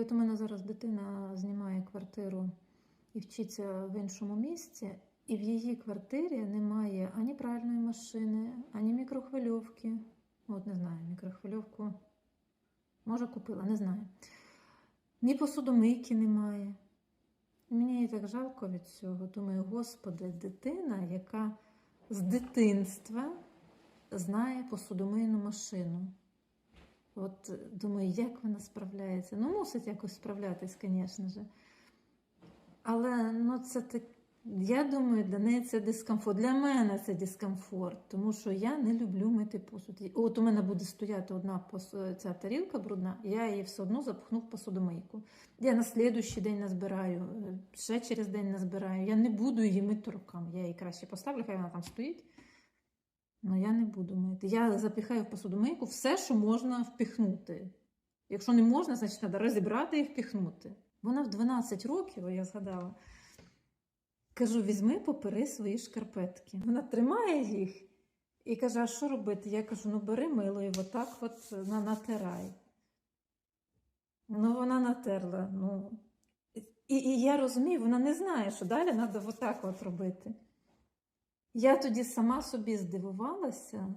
От у мене зараз дитина знімає квартиру і вчиться в іншому місці, і в її квартирі немає ані пральної машини, ані мікрохвильовки. От не знаю, мікрохвильовку. Може, купила, не знаю. Ні посудомийки немає. Мені її так жалко від цього. Думаю, господи, дитина, яка з дитинства знає посудомийну машину. От думаю, як вона справляється. Ну, мусить якось справлятись, звісно ж. Але ну, це так. Я думаю, для неї це дискомфорт. Для мене це дискомфорт, тому що я не люблю мити посуд. От у мене буде стояти одна пос- ця тарілка брудна, я її все одно запхну в посудомийку. Я на слідущий день назбираю, е, ще через день назбираю. Я не буду її мити руками. Я її краще поставлю, хай вона там стоїть. Ну, я не буду мити. Я запіхаю в посудомийку все, що можна впіхнути. Якщо не можна, значить треба розібрати і впіхнути. Вона в 12 років, я згадала, кажу: візьми, попери свої шкарпетки. Вона тримає їх і каже: а що робити? Я кажу: ну бери мило і отак от на, натирай. Ну, вона натерла. Ну. І, і я розумію, вона не знає, що далі треба отак от робити. Я тоді сама собі здивувалася.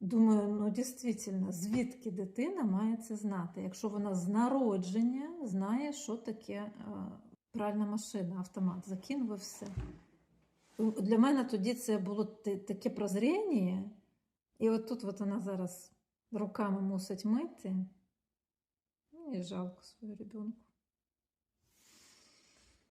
Думаю, ну дійсно, звідки дитина має це знати, якщо вона з народження знає, що таке е, пральна машина, автомат, закинув і все. Для мене тоді це було таке прозріння, і от тут от вона зараз руками мусить мити. Ну, жалко свою ребенку.